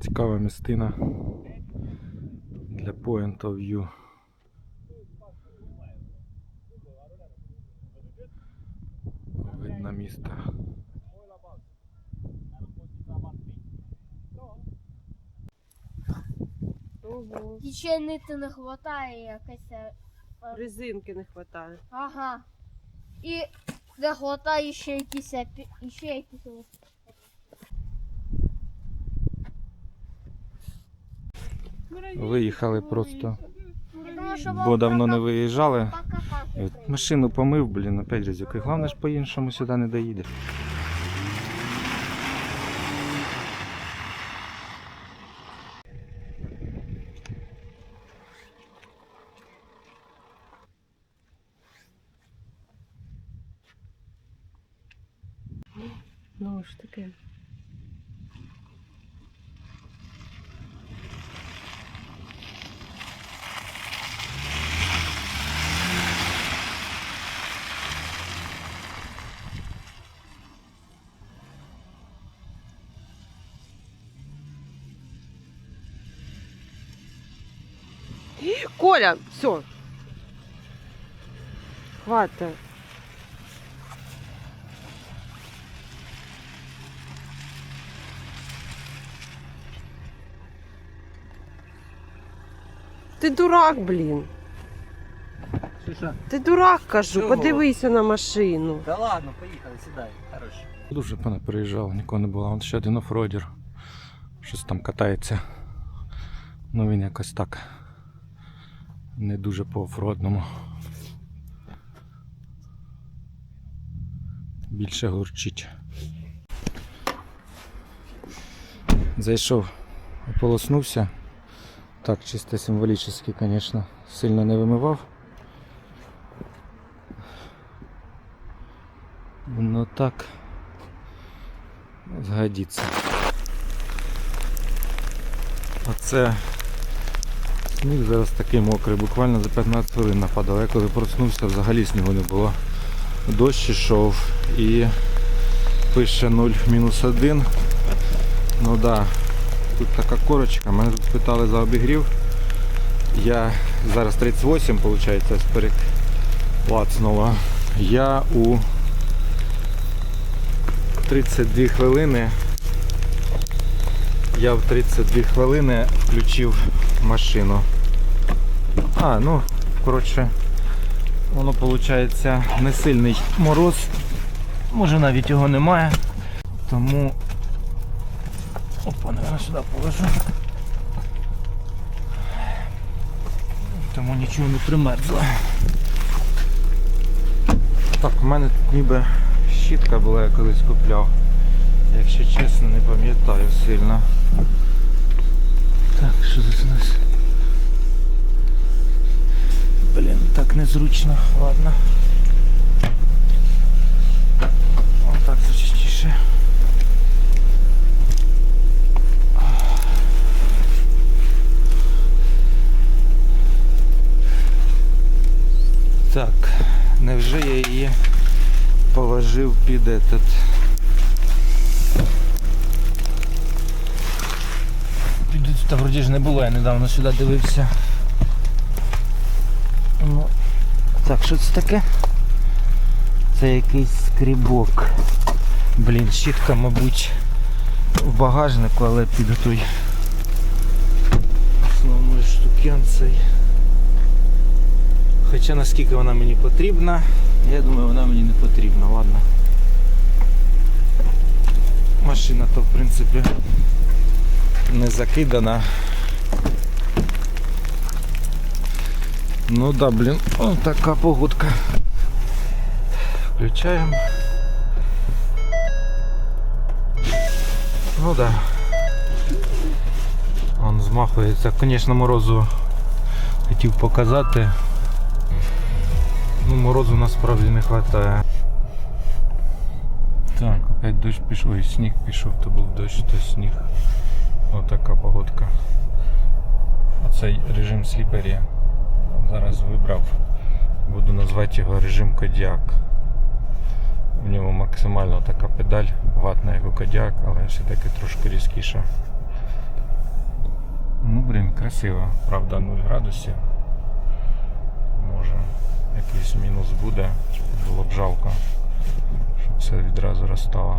Цікава містина для point of view. Видно місто. Ого. Ще нити не вистачає якась. е, Резинки не вистачає. Ага. І не вистачає ще якісь ще якісь. Виїхали просто, бо давно не виїжджали. І от машину помив, блін, опять разюки. Головне ж по-іншому сюди не доїдеш. Ну ж таке. Коля, все. Хватит. Ти дурак, блін. Що? Ти дурак, кажу, Чого? подивися на машину. Та ладно, поїхали, сідай. Хорош. Дуже пане приїжджав, нікого не було. Вон ще один офродер. Щось там катається. Ну він якось так. Не дуже по офродному. Більше гурчить. Зайшов, ополоснувся. Так, чисто символічно, звісно, сильно не вимивав. Ну так згодиться. Оце сніг зараз такий мокрий, буквально за 15 хвилин нападав. Я коли проснувся, взагалі снігу не було. Дощ ішов і пише 0 мінус 1. Ну да, тут така корочка, мене питали за обігрів. Я зараз 38, виходить, знову. Я у 32 хвилини. Я в 32 хвилини включив машину. А, ну, коротше, воно виходить не сильний мороз. Може навіть його немає. Тому. Опа, наверное, сюди положу. Тому нічого не примерзло. Так, у мене тут ніби щітка була, я колись купляв. Якщо чесно, не пам'ятаю сильно. Так, що тут у нас? Блін, так незручно, ладно. Отак зачистіше. Так, невже я її положив під этот. Тут вроді ж не було, я недавно сюди дивився. Ну, так, що це таке? Це якийсь скрібок. Блін, щітка, мабуть, в багажнику, але під той основною штукенцей. Хоча наскільки вона мені потрібна, я думаю, вона мені не потрібна, ладно. Машина то в принципі не закидана. Ну да, блін, о, така погодка. Включаємо. Ну да. Он змахується. Звісно, морозу хотів показати. Ну, морозу насправді не вистачає. Так, опять дощ пішов, і сніг пішов, то був дощ, то сніг. Отака погодка. Оцей режим сліпері зараз вибрав. Буду назвати його режим Кодіак. В ньому максимально така педаль, ватна у Кодіак, але все-таки трошки різкіша. Блін, красиво, правда, 0 градусів. Може якийсь мінус буде. Було б жалко, щоб все відразу розстало.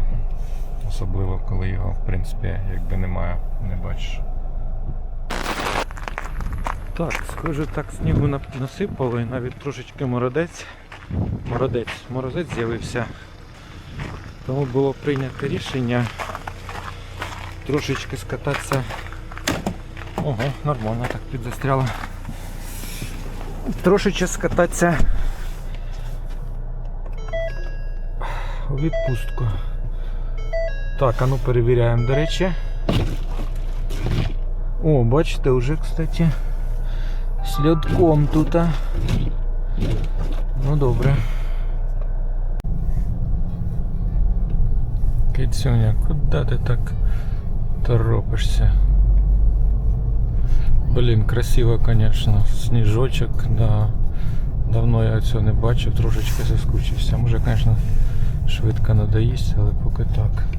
Особливо коли його в принципі якби немає, не бачиш. Так, схоже, так снігу насипало і навіть трошечки мородець. Мородець, морозець з'явився. Тому було прийнято рішення трошечки скататися. Ого, нормально так підзастряло. Трошечки скататися у відпустку. Так, а ну перевіряємо, до речі. О, бачите, вже, кстати, слідком тут. Ну добре. Кицюня, куди ти так торопишся? Блін, красиво, конечно. Сніжочок, да. Давно я цього не бачив, трошечки заскучився. Може, звісно, швидко надоїсть, але поки. Так,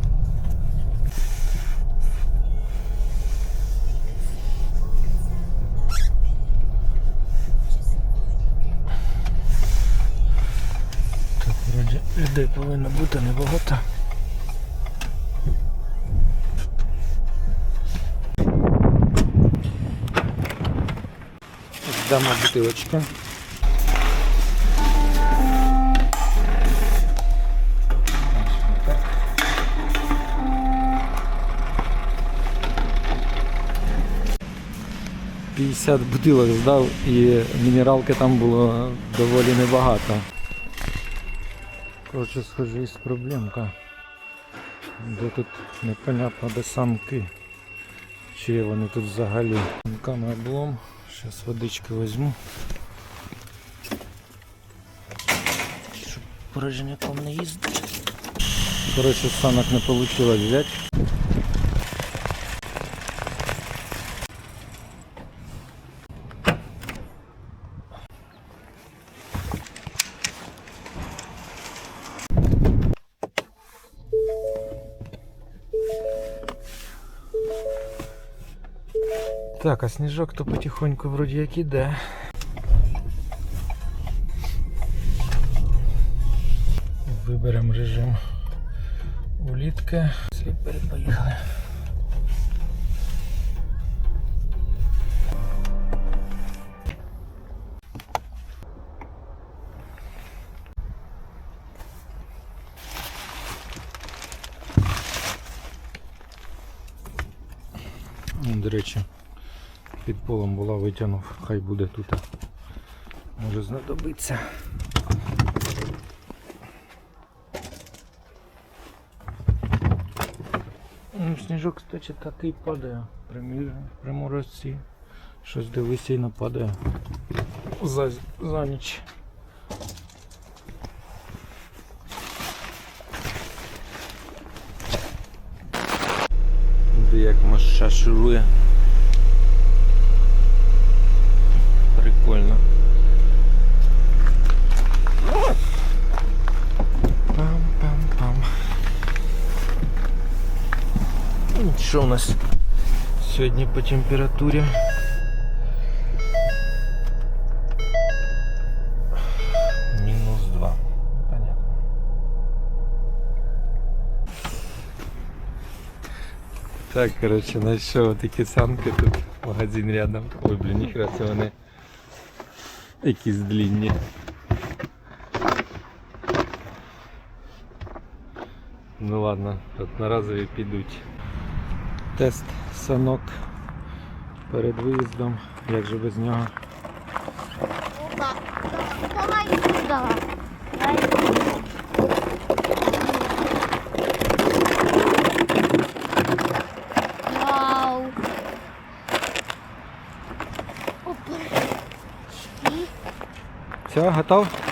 людей повинно бути небагато. Дамо бутилочки. П'ятдесят бутилок здав і мінералки там було доволі небагато. Коротше, схоже, є проблемка. Де тут непонятно де самки. Чи вони тут взагалі. Самками облом. Зараз водички візьму. Щоб порожняком не їздити. Коротше, санок не вийшло взяти. Так, а сніжок то потихоньку вроді як іде. Виберемо режим улітки. Сліпери поїхали. До речі, Під полом була витягнув, хай буде тут. Може знадобиться. Ну, Сніжок, кстати, такий падає. При, морозці. Щось дивись сильно падає. За, за ніч. Де як маша шурує. Що у нас сьогодні по температурі? Мінус 2. Понятно. Так, короче, знайшов такі санки тут, магазин рядом. Ой, блін, ніхера це вони якісь длинні. Ну ладно, одноразові підуть. Тест санок перед виїздом, як же без нього. Опа. Давай сюда. Вау. Опа. Все, готов?